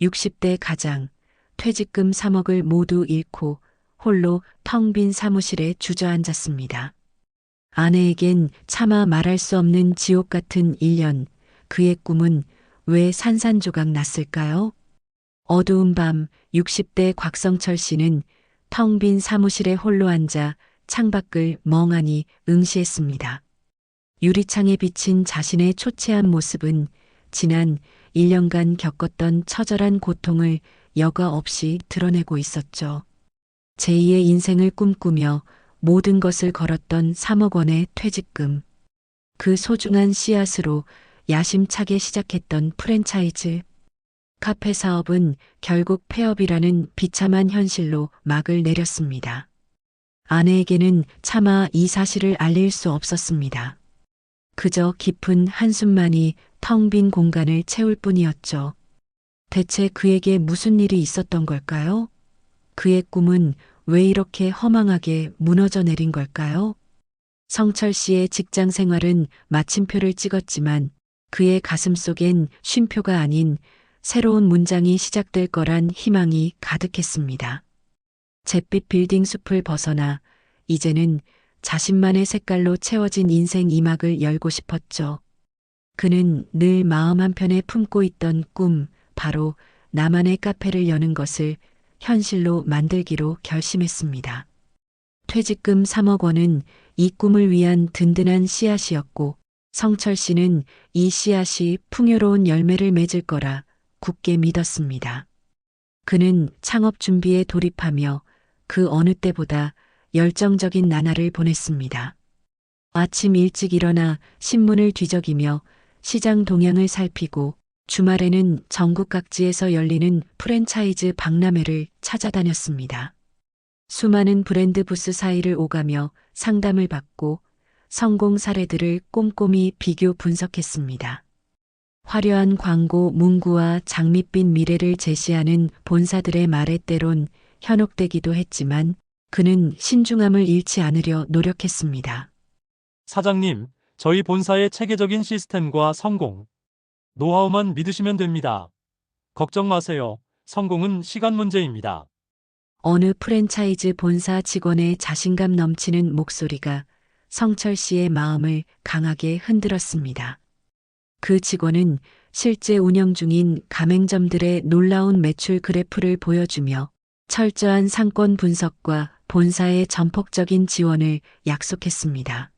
60대 가장, 퇴직금 3억을 모두 잃고 홀로 텅 빈 사무실에 주저앉았습니다. 아내에겐 차마 말할 수 없는 지옥 같은 1년, 그의 꿈은 왜 산산조각 났을까요? 어두운 밤 60대 곽성철 씨는 텅 빈 사무실에 홀로 앉아 창밖을 멍하니 응시했습니다. 유리창에 비친 자신의 초췌한 모습은 지난 1년간 겪었던 처절한 고통을 여과 없이 드러내고 있었죠. 제2의 인생을 꿈꾸며 모든 것을 걸었던 3억 원의 퇴직금. 그 소중한 씨앗으로 야심차게 시작했던 프랜차이즈. 카페 사업은 결국 폐업이라는 비참한 현실로 막을 내렸습니다. 아내에게는 차마 이 사실을 알릴 수 없었습니다. 그저 깊은 한숨만이 텅 빈 공간을 채울 뿐이었죠. 대체 그에게 무슨 일이 있었던 걸까요? 그의 꿈은 왜 이렇게 허망하게 무너져 내린 걸까요? 성철 씨의 직장 생활은 마침표를 찍었지만 그의 가슴 속엔 쉼표가 아닌 새로운 문장이 시작될 거란 희망이 가득했습니다. 잿빛 빌딩 숲을 벗어나 이제는 자신만의 색깔로 채워진 인생 이막을 열고 싶었죠. 그는 늘 마음 한편에 품고 있던 꿈, 바로 나만의 카페를 여는 것을 현실로 만들기로 결심했습니다. 퇴직금 3억 원은 이 꿈을 위한 든든한 씨앗이었고 성철 씨는 이 씨앗이 풍요로운 열매를 맺을 거라 굳게 믿었습니다. 그는 창업 준비에 돌입하며 그 어느 때보다 열정적인 나날을 보냈습니다. 아침 일찍 일어나 신문을 뒤적이며 시장 동향을 살피고 주말에는 전국 각지에서 열리는 프랜차이즈 박람회를 찾아다녔습니다. 수많은 브랜드 부스 사이를 오가며 상담을 받고 성공 사례들을 꼼꼼히 비교 분석했습니다. 화려한 광고 문구와 장밋빛 미래를 제시하는 본사들의 말에 때론 현혹되기도 했지만 그는 신중함을 잃지 않으려 노력했습니다. 사장님, 저희 본사의 체계적인 시스템과 성공, 노하우만 믿으시면 됩니다. 걱정 마세요. 성공은 시간 문제입니다. 어느 프랜차이즈 본사 직원의 자신감 넘치는 목소리가 성철 씨의 마음을 강하게 흔들었습니다. 그 직원은 실제 운영 중인 가맹점들의 놀라운 매출 그래프를 보여주며 철저한 상권 분석과 본사의 전폭적인 지원을 약속했습니다.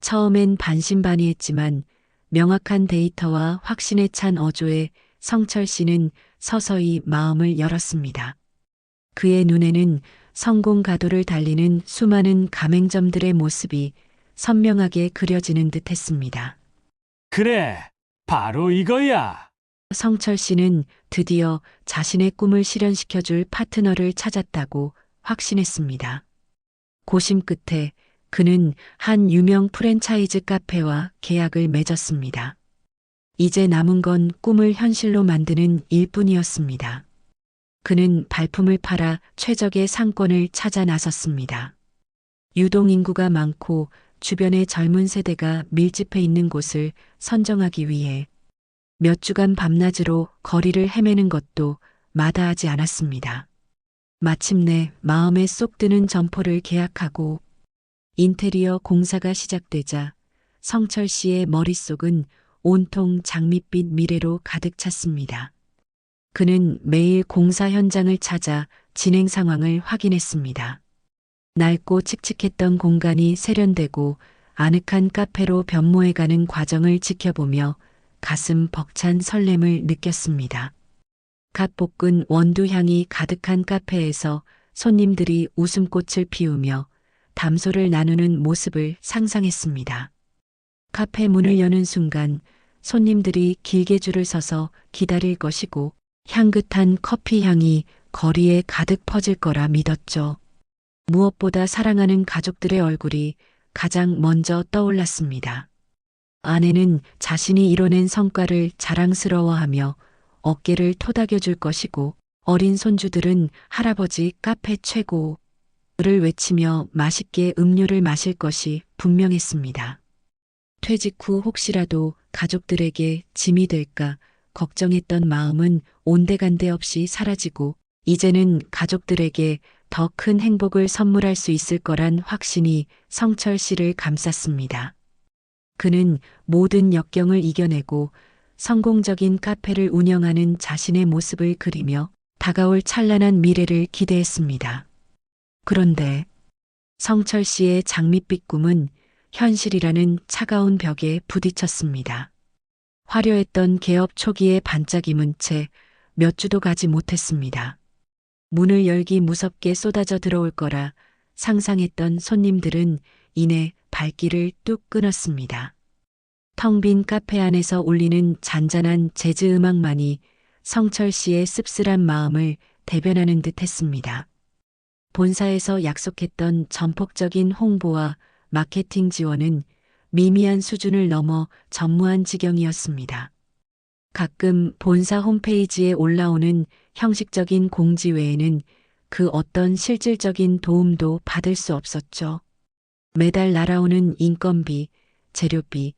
처음엔 반신반의했지만 명확한 데이터와 확신에 찬 어조에 성철 씨는 서서히 마음을 열었습니다. 그의 눈에는 성공 가도를 달리는 수많은 가맹점들의 모습이 선명하게 그려지는 듯 했습니다. 그래, 바로 이거야. 성철 씨는 드디어 자신의 꿈을 실현시켜줄 파트너를 찾았다고 확신했습니다. 고심 끝에 그는 한 유명 프랜차이즈 카페와 계약을 맺었습니다. 이제 남은 건 꿈을 현실로 만드는 일뿐이었습니다. 그는 발품을 팔아 최적의 상권을 찾아 나섰습니다. 유동 인구가 많고 주변의 젊은 세대가 밀집해 있는 곳을 선정하기 위해 몇 주간 밤낮으로 거리를 헤매는 것도 마다하지 않았습니다. 마침내 마음에 쏙 드는 점포를 계약하고 인테리어 공사가 시작되자 성철 씨의 머릿속은 온통 장밋빛 미래로 가득 찼습니다. 그는 매일 공사 현장을 찾아 진행 상황을 확인했습니다. 낡고 칙칙했던 공간이 세련되고 아늑한 카페로 변모해가는 과정을 지켜보며 가슴 벅찬 설렘을 느꼈습니다. 갓 볶은 원두향이 가득한 카페에서 손님들이 웃음꽃을 피우며 담소를 나누는 모습을 상상했습니다. 카페 문을 여는 순간 손님들이 길게 줄을 서서 기다릴 것이고 향긋한 커피 향이 거리에 가득 퍼질 거라 믿었죠. 무엇보다 사랑하는 가족들의 얼굴이 가장 먼저 떠올랐습니다. 아내는 자신이 이뤄낸 성과를 자랑스러워하며 어깨를 토닥여 줄 것이고 어린 손주들은 할아버지 카페 최고를 외치며 맛있게 음료를 마실 것이 분명했습니다. 퇴직 후 혹시라도 가족들에게 짐이 될까 걱정했던 마음은 온데간데 없이 사라지고 이제는 가족들에게 더 큰 행복을 선물할 수 있을 거란 확신이 성철 씨를 감쌌습니다. 그는 모든 역경을 이겨내고 성공적인 카페를 운영하는 자신의 모습을 그리며 다가올 찬란한 미래를 기대했습니다. 그런데 성철 씨의 장밋빛 꿈은 현실이라는 차가운 벽에 부딪혔습니다. 화려했던 개업 초기에 반짝임은 채 몇 주도 가지 못했습니다. 문을 열기 무섭게 쏟아져 들어올 거라 상상했던 손님들은 이내 발길을 뚝 끊었습니다. 텅 빈 카페 안에서 울리는 잔잔한 재즈 음악만이 성철 씨의 씁쓸한 마음을 대변하는 듯 했습니다. 본사에서 약속했던 전폭적인 홍보와 마케팅 지원은 미미한 수준을 넘어 전무한 지경이었습니다. 가끔 본사 홈페이지에 올라오는 형식적인 공지 외에는 그 어떤 실질적인 도움도 받을 수 없었죠. 매달 날아오는 인건비, 재료비,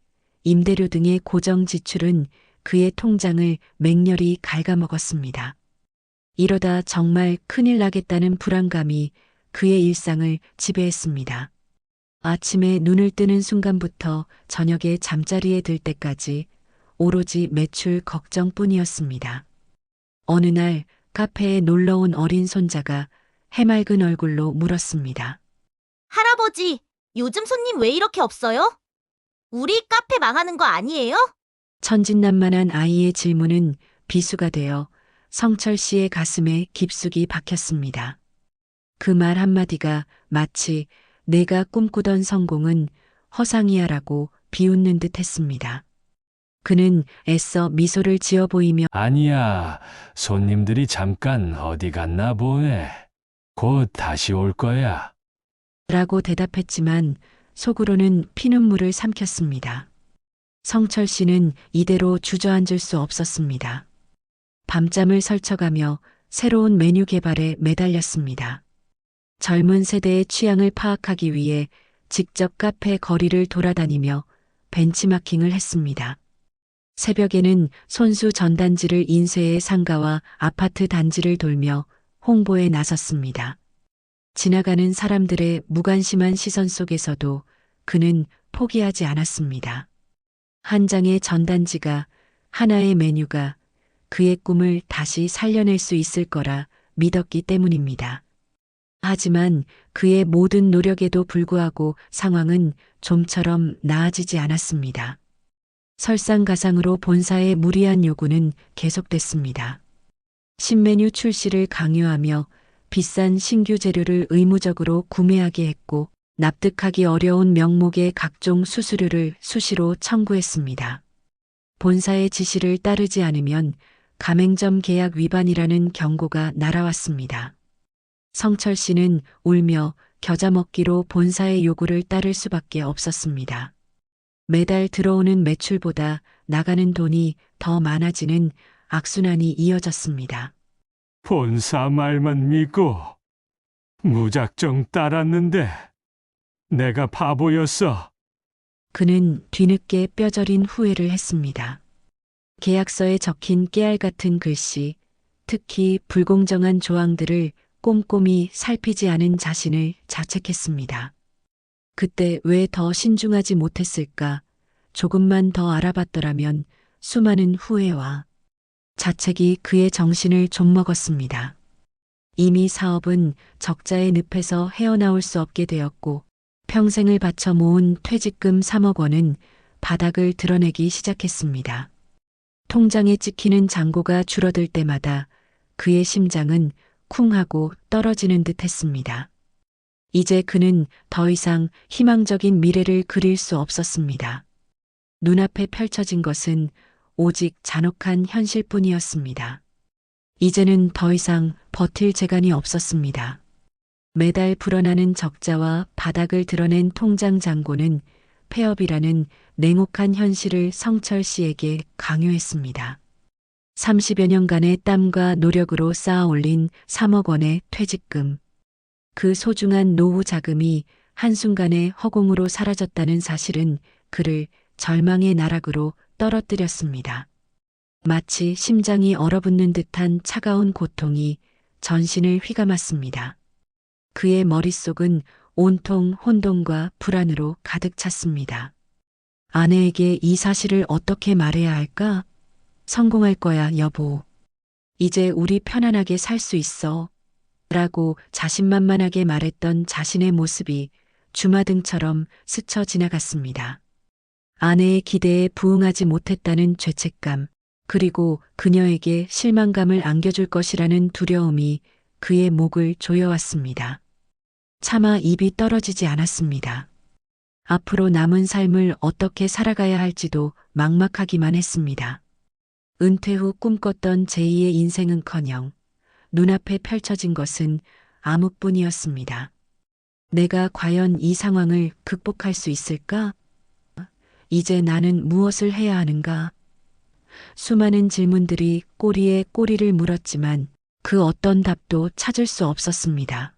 임대료 등의 고정 지출은 그의 통장을 맹렬히 갉아먹었습니다. 이러다 정말 큰일 나겠다는 불안감이 그의 일상을 지배했습니다. 아침에 눈을 뜨는 순간부터 저녁에 잠자리에 들 때까지 오로지 매출 걱정뿐이었습니다. 어느 날 카페에 놀러 온 어린 손자가 해맑은 얼굴로 물었습니다. 할아버지, 요즘 손님 왜 이렇게 없어요? 우리 카페 망하는 거 아니에요? 천진난만한 아이의 질문은 비수가 되어 성철 씨의 가슴에 깊숙이 박혔습니다. 그 말 한마디가 마치 내가 꿈꾸던 성공은 허상이야라고 비웃는 듯 했습니다. 그는 애써 미소를 지어 보이며 아니야. 손님들이 잠깐 어디 갔나 보네. 곧 다시 올 거야. 라고 대답했지만 속으로는 피눈물을 삼켰습니다. 성철 씨는 이대로 주저앉을 수 없었습니다. 밤잠을 설쳐가며 새로운 메뉴 개발에 매달렸습니다. 젊은 세대의 취향을 파악하기 위해 직접 카페 거리를 돌아다니며 벤치마킹을 했습니다. 새벽에는 손수 전단지를 인쇄해 상가와 아파트 단지를 돌며 홍보에 나섰습니다. 지나가는 사람들의 무관심한 시선 속에서도 그는 포기하지 않았습니다. 한 장의 전단지가 하나의 메뉴가 그의 꿈을 다시 살려낼 수 있을 거라 믿었기 때문입니다. 하지만 그의 모든 노력에도 불구하고 상황은 좀처럼 나아지지 않았습니다. 설상가상으로 본사의 무리한 요구는 계속됐습니다. 신메뉴 출시를 강요하며 비싼 신규 재료를 의무적으로 구매하게 했고 납득하기 어려운 명목의 각종 수수료를 수시로 청구했습니다. 본사의 지시를 따르지 않으면 가맹점 계약 위반이라는 경고가 날아왔습니다. 성철 씨는 울며 겨자 먹기로 본사의 요구를 따를 수밖에 없었습니다. 매달 들어오는 매출보다 나가는 돈이 더 많아지는 악순환이 이어졌습니다. 본사 말만 믿고 무작정 따랐는데 내가 바보였어. 그는 뒤늦게 뼈저린 후회를 했습니다. 계약서에 적힌 깨알 같은 글씨, 특히 불공정한 조항들을 꼼꼼히 살피지 않은 자신을 자책했습니다. 그때 왜 더 신중하지 못했을까? 조금만 더 알아봤더라면 수많은 후회와 자책이 그의 정신을 좀먹었습니다. 이미 사업은 적자의 늪에서 헤어나올 수 없게 되었고 평생을 바쳐 모은 퇴직금 3억 원은 바닥을 드러내기 시작했습니다. 통장에 찍히는 잔고가 줄어들 때마다 그의 심장은 쿵 하고 떨어지는 듯 했습니다. 이제 그는 더 이상 희망적인 미래를 그릴 수 없었습니다. 눈앞에 펼쳐진 것은 오직 잔혹한 현실뿐이었습니다. 이제는 더 이상 버틸 재간이 없었습니다. 매달 불어나는 적자와 바닥을 드러낸 통장 잔고는 폐업이라는 냉혹한 현실을 성철 씨에게 강요했습니다. 30여 년간의 땀과 노력으로 쌓아 올린 3억 원의 퇴직금. 그 소중한 노후 자금이 한순간에 허공으로 사라졌다는 사실은 그를 절망의 나락으로 떨어뜨렸습니다. 마치 심장이 얼어붙는 듯한 차가운 고통이 전신을 휘감았습니다. 그의 머릿속은 온통 혼돈과 불안으로 가득 찼습니다. 아내에게 이 사실을 어떻게 말해야 할까? 성공할 거야, 여보. 이제 우리 편안하게 살 수 있어. 라고 자신만만하게 말했던 자신의 모습이 주마등처럼 스쳐 지나갔습니다. 아내의 기대에 부응하지 못했다는 죄책감, 그리고 그녀에게 실망감을 안겨줄 것이라는 두려움이 그의 목을 조여왔습니다. 차마 입이 떨어지지 않았습니다. 앞으로 남은 삶을 어떻게 살아가야 할지도 막막하기만 했습니다. 은퇴 후 꿈꿨던 제2의 인생은커녕 눈앞에 펼쳐진 것은 암흑뿐이었습니다. 내가 과연 이 상황을 극복할 수 있을까? 이제 나는 무엇을 해야 하는가? 수많은 질문들이 꼬리에 꼬리를 물었지만 그 어떤 답도 찾을 수 없었습니다.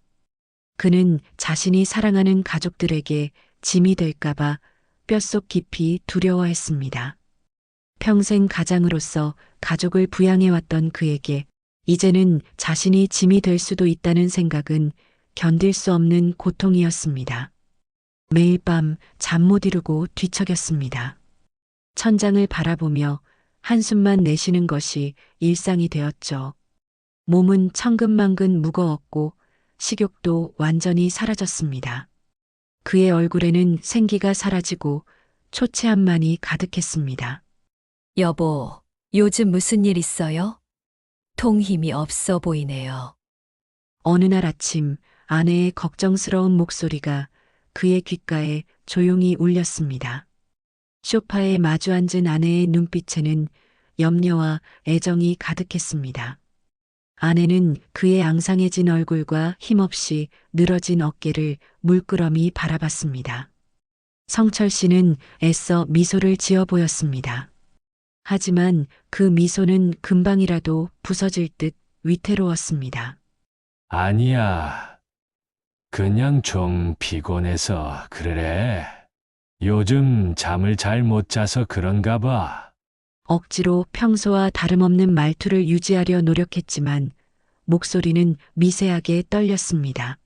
그는 자신이 사랑하는 가족들에게 짐이 될까봐 뼛속 깊이 두려워했습니다. 평생 가장으로서 가족을 부양해왔던 그에게 이제는 자신이 짐이 될 수도 있다는 생각은 견딜 수 없는 고통이었습니다. 매일 밤 잠 못 이루고 뒤척였습니다. 천장을 바라보며 한숨만 내쉬는 것이 일상이 되었죠. 몸은 천근만근 무거웠고 식욕도 완전히 사라졌습니다. 그의 얼굴에는 생기가 사라지고 초췌함만이 가득했습니다. 여보, 요즘 무슨 일 있어요? 통 힘이 없어 보이네요. 어느 날 아침 아내의 걱정스러운 목소리가 그의 귓가에 조용히 울렸습니다. 소파에 마주 앉은 아내의 눈빛에는 염려와 애정이 가득했습니다. 아내는 그의 앙상해진 얼굴과 힘없이 늘어진 어깨를 물끄러미 바라봤습니다. 성철 씨는 애써 미소를 지어 보였습니다. 하지만 그 미소는 금방이라도 부서질 듯 위태로웠습니다. 아니야. 그냥 좀 피곤해서 그래. 요즘 잠을 잘 못 자서 그런가 봐. 억지로 평소와 다름없는 말투를 유지하려 노력했지만 목소리는 미세하게 떨렸습니다.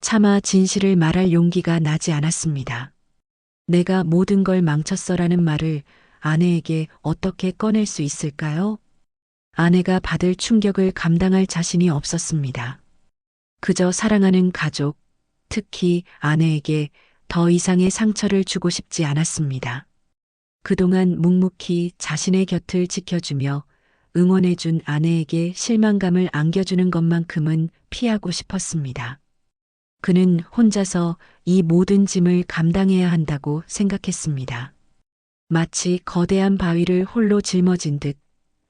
차마 진실을 말할 용기가 나지 않았습니다. 내가 모든 걸 망쳤어라는 말을 아내에게 어떻게 꺼낼 수 있을까요? 아내가 받을 충격을 감당할 자신이 없었습니다. 그저 사랑하는 가족, 특히 아내에게 더 이상의 상처를 주고 싶지 않았습니다. 그동안 묵묵히 자신의 곁을 지켜주며 응원해준 아내에게 실망감을 안겨주는 것만큼은 피하고 싶었습니다. 그는 혼자서 이 모든 짐을 감당해야 한다고 생각했습니다. 마치 거대한 바위를 홀로 짊어진 듯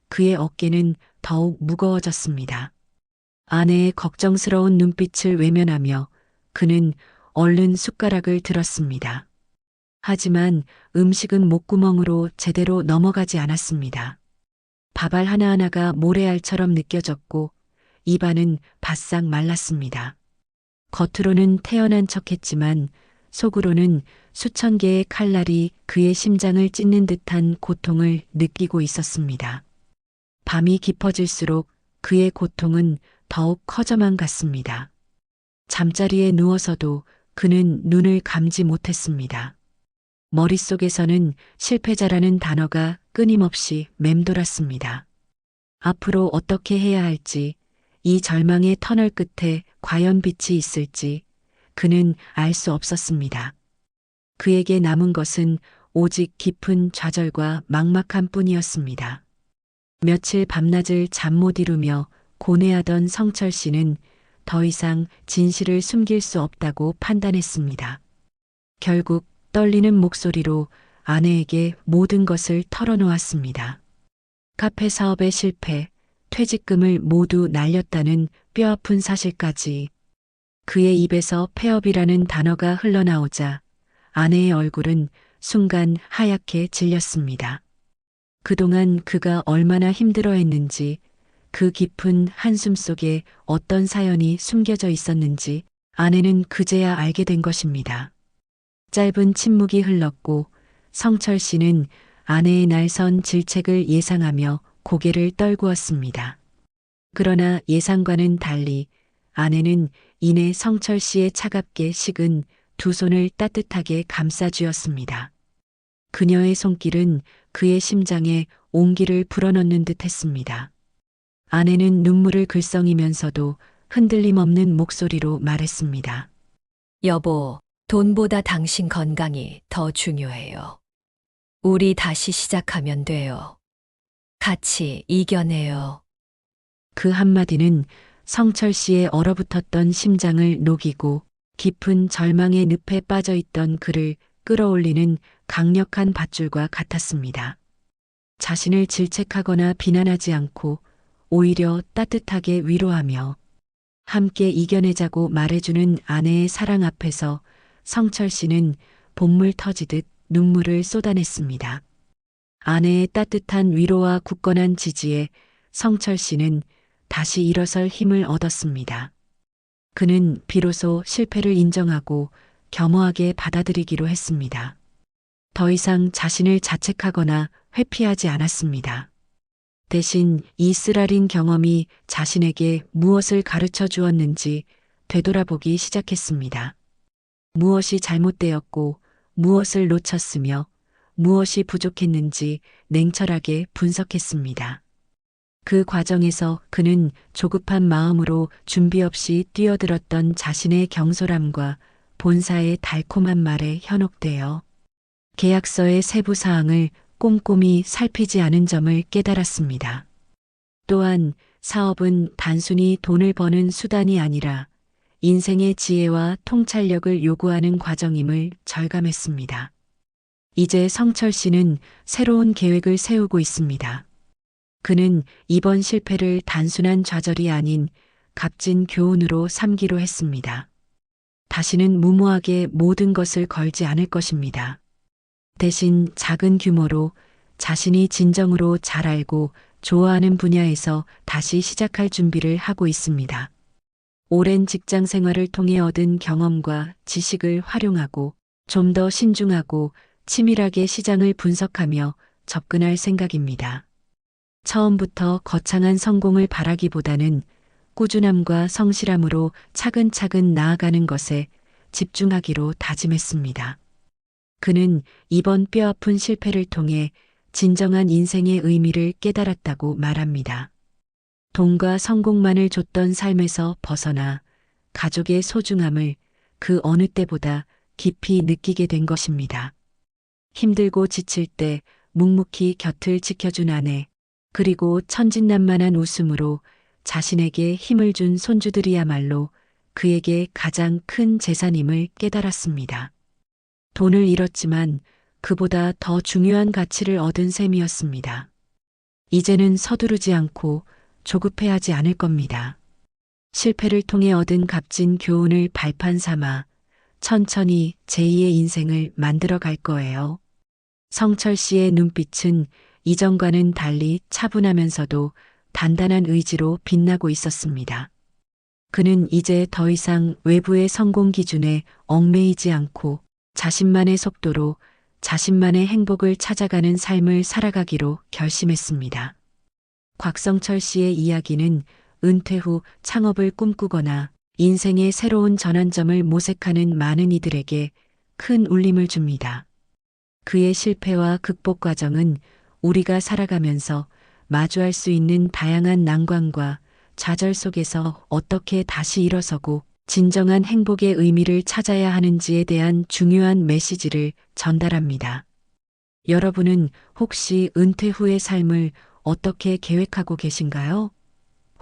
그의 어깨는 더욱 무거워졌습니다. 아내의 걱정스러운 눈빛을 외면하며 그는 얼른 숟가락을 들었습니다. 하지만 음식은 목구멍으로 제대로 넘어가지 않았습니다. 밥알 하나하나가 모래알처럼 느껴졌고 입안은 바싹 말랐습니다. 겉으로는 태연한 척했지만 속으로는 수천 개의 칼날이 그의 심장을 찢는 듯한 고통을 느끼고 있었습니다. 밤이 깊어질수록 그의 고통은 더욱 커져만 갔습니다. 잠자리에 누워서도 그는 눈을 감지 못했습니다. 머릿속에서는 실패자라는 단어가 끊임없이 맴돌았습니다. 앞으로 어떻게 해야 할지, 이 절망의 터널 끝에 과연 빛이 있을지 그는 알 수 없었습니다. 그에게 남은 것은 오직 깊은 좌절과 막막함 뿐이었습니다. 며칠 밤낮을 잠 못 이루며 고뇌하던 성철 씨는 더 이상 진실을 숨길 수 없다고 판단했습니다. 결국 떨리는 목소리로 아내에게 모든 것을 털어놓았습니다. 카페 사업의 실패, 퇴직금을 모두 날렸다는 뼈아픈 사실까지 그의 입에서 폐업이라는 단어가 흘러나오자 아내의 얼굴은 순간 하얗게 질렸습니다. 그동안 그가 얼마나 힘들어 했는지 그 깊은 한숨 속에 어떤 사연이 숨겨져 있었는지 아내는 그제야 알게 된 것입니다. 짧은 침묵이 흘렀고 성철 씨는 아내의 날선 질책을 예상하며 고개를 떨구었습니다. 그러나 예상과는 달리 아내는 이내 성철 씨의 차갑게 식은 두 손을 따뜻하게 감싸쥐었습니다. 그녀의 손길은 그의 심장에 온기를 불어넣는 듯 했습니다. 아내는 눈물을 글썽이면서도 흔들림 없는 목소리로 말했습니다. 여보, 돈보다 당신 건강이 더 중요해요. 우리 다시 시작하면 돼요. 같이 이겨내요. 그 한마디는 성철 씨의 얼어붙었던 심장을 녹이고 깊은 절망의 늪에 빠져 있던 그를 끌어올리는 강력한 밧줄과 같았습니다. 자신을 질책하거나 비난하지 않고 오히려 따뜻하게 위로하며 함께 이겨내자고 말해주는 아내의 사랑 앞에서 성철 씨는 본물 터지듯 눈물을 쏟아냈습니다. 아내의 따뜻한 위로와 굳건한 지지에 성철 씨는 다시 일어설 힘을 얻었습니다. 그는 비로소 실패를 인정하고 겸허하게 받아들이기로 했습니다. 더 이상 자신을 자책하거나 회피하지 않았습니다. 대신 이 쓰라린 경험이 자신에게 무엇을 가르쳐 주었는지 되돌아보기 시작했습니다. 무엇이 잘못되었고 무엇을 놓쳤으며 무엇이 부족했는지 냉철하게 분석했습니다. 그 과정에서 그는 조급한 마음으로 준비 없이 뛰어들었던 자신의 경솔함과 본사의 달콤한 말에 현혹되어 계약서의 세부 사항을 꼼꼼히 살피지 않은 점을 깨달았습니다. 또한 사업은 단순히 돈을 버는 수단이 아니라 인생의 지혜와 통찰력을 요구하는 과정임을 절감했습니다. 이제 성철 씨는 새로운 계획을 세우고 있습니다. 그는 이번 실패를 단순한 좌절이 아닌 값진 교훈으로 삼기로 했습니다. 다시는 무모하게 모든 것을 걸지 않을 것입니다. 대신 작은 규모로 자신이 진정으로 잘 알고 좋아하는 분야에서 다시 시작할 준비를 하고 있습니다. 오랜 직장 생활을 통해 얻은 경험과 지식을 활용하고 좀 더 신중하고 치밀하게 시장을 분석하며 접근할 생각입니다. 처음부터 거창한 성공을 바라기보다는 꾸준함과 성실함으로 차근차근 나아가는 것에 집중하기로 다짐했습니다. 그는 이번 뼈아픈 실패를 통해 진정한 인생의 의미를 깨달았다고 말합니다. 돈과 성공만을 줬던 삶에서 벗어나 가족의 소중함을 그 어느 때보다 깊이 느끼게 된 것입니다. 힘들고 지칠 때 묵묵히 곁을 지켜준 아내, 그리고 천진난만한 웃음으로 자신에게 힘을 준 손주들이야말로 그에게 가장 큰 재산임을 깨달았습니다. 돈을 잃었지만 그보다 더 중요한 가치를 얻은 셈이었습니다. 이제는 서두르지 않고 조급해하지 않을 겁니다. 실패를 통해 얻은 값진 교훈을 발판 삼아 천천히 제2의 인생을 만들어 갈 거예요. 성철 씨의 눈빛은 이전과는 달리 차분하면서도 단단한 의지로 빛나고 있었습니다. 그는 이제 더 이상 외부의 성공 기준에 얽매이지 않고 자신만의 속도로 자신만의 행복을 찾아가는 삶을 살아가기로 결심했습니다. 곽성철 씨의 이야기는 은퇴 후 창업을 꿈꾸거나 인생의 새로운 전환점을 모색하는 많은 이들에게 큰 울림을 줍니다. 그의 실패와 극복 과정은 우리가 살아가면서 마주할 수 있는 다양한 난관과 좌절 속에서 어떻게 다시 일어서고 진정한 행복의 의미를 찾아야 하는지에 대한 중요한 메시지를 전달합니다. 여러분은 혹시 은퇴 후의 삶을 어떻게 계획하고 계신가요?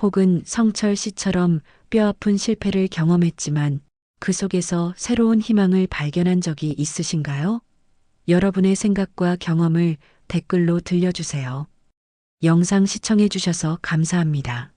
혹은 성철 씨처럼 뼈아픈 실패를 경험했지만 그 속에서 새로운 희망을 발견한 적이 있으신가요? 여러분의 생각과 경험을 댓글로 들려주세요. 영상 시청해주셔서 감사합니다.